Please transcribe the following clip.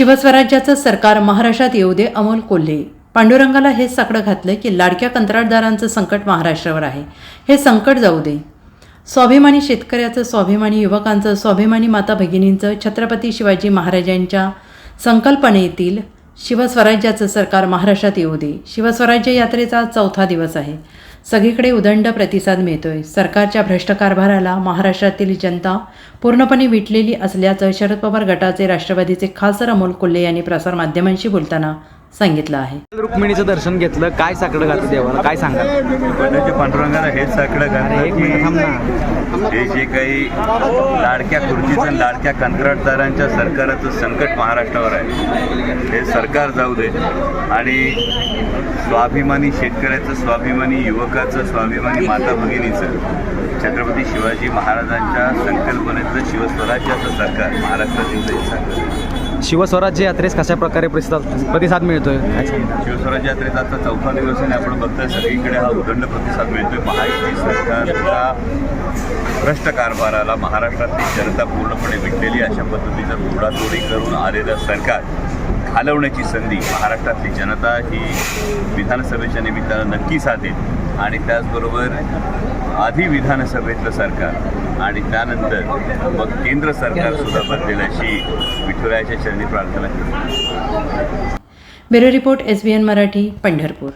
शिवस्वराज्याचं सरकार महाराष्ट्रात येऊ दे अमोल कोल्हे. पांडुरंगाला हेच साकडं घातलं की लाडक्या कंत्राटदारांचं संकट महाराष्ट्रावर आहे. हे संकट जाऊ दे. स्वाभिमानी शेतकऱ्याचं स्वाभिमानी युवकांचं स्वाभिमानी माता भगिनींचं छत्रपती शिवाजी महाराजांच्या संकल्पनेतील शिवस्वराज्याचं सरकार महाराष्ट्रात येऊ दे. शिवस्वराज्य यात्रेचा चौथा दिवस आहे. सगळीकडे उदंड प्रतिसाद मिळतोय. सरकारच्या भ्रष्ट कारभाराला महाराष्ट्रातील जनता पूर्णपणे विटलेली असल्याचं शरद पवार गटाचे राष्ट्रवादीचे खासदार अमोल कोल्हे यांनी प्रसारमाध्यमांशी बोलताना सांगितलं आहे. रुक्मिणीचं दर्शन घेतलं. काय साकडं घातलं देवाला? काय सांगा? पांडुरंगाला हेच साकडं थांब की हे जे काही लाडक्या खुर्चीचं आणि लाडक्या कंत्राटदारांच्या सरकाराचं संकट महाराष्ट्रावर आहे. हे सरकार जाऊ दे. आणि स्वाभिमानी शेतकऱ्याचं स्वाभिमानी युवकाचं स्वाभिमानी माता भगिनीचं छत्रपती शिवाजी महाराजांच्या संकल्पनेचं शिवस्वराज्याचं सरकार महाराष्ट्रात येऊ दे सरकार शिवस्वराज्य यात्रेस कशा प्रकारे प्रतिसाद प्रतिसाद मिळतोय? शिवस्वराज्य यात्रेचा आता चौथा दिवस आहे आणि आपण बघतोय सगळीकडे हा उदंड प्रतिसाद मिळतोय. महायुती सरकारच्या भ्रष्ट कारभाराला महाराष्ट्रातली जनता पूर्णपणे विटलेली अशा पद्धतीचा तोडातोडी करून आलेलं सरकार घालवण्याची संधी महाराष्ट्रातली जनता ही विधानसभेच्या निमित्तानं नक्की साधेल. आणि त्याचबरोबर आधी विधानसभेतलं सरकार आणि त्यानंतर मग केंद्र सरकार सुद्धा बदलेल अशी विठुरायाच्या चरणी प्रार्थना करतो. Bureau report S B N Marathi Pandharpur.